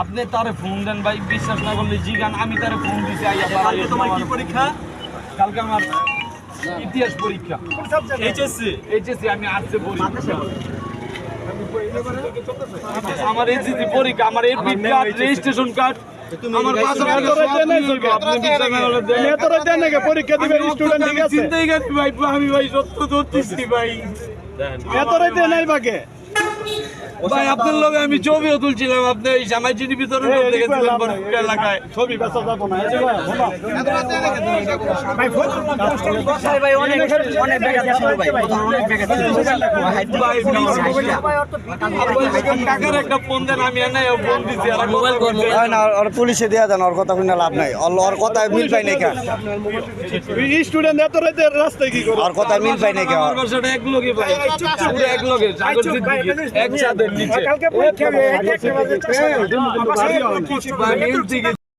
আপনি তারে ফোন দেন ভাই বিশ্বাস না করলে জিগান আমি তারে ফোন কালকে তোমার কি পরীক্ষা কালকে আমার ইতিহাস পরীক্ষা এইচএসসি এইচএসসি আমি আর্টসে পরীক্ষা আমার এইচএসসি পরীক্ষা আমার এডমিট কার্ড রেজিস্ট্রেশন কার্ড পরীক্ষা দিবে স্টুডেন্ট ঠিক আছে চিন্তাই ভাই আমি ভাই সত্য ধরতেছি ভাই এত রাইতে নাই বাকে ভাই আপনার লগে আমি ছবিও তুলছিলাম আপনি এই সামাজিক বিতরণ করতে গেছিলেন বরফ এলাকায় ছবি বেচা যাব না একটা ফোন দেন আমি এনে ফোন দিছি আর না ওর পুলিশে দেওয়া যান ওর কথা শুনে লাভ নাই ওর কথা মিল পাই নাই স্টুডেন্ট এত রাতে রাস্তায় কি করে ওর কথা মিল পাই নাই এক লগে ভাই পুরো এক লগে একসাথে নিচে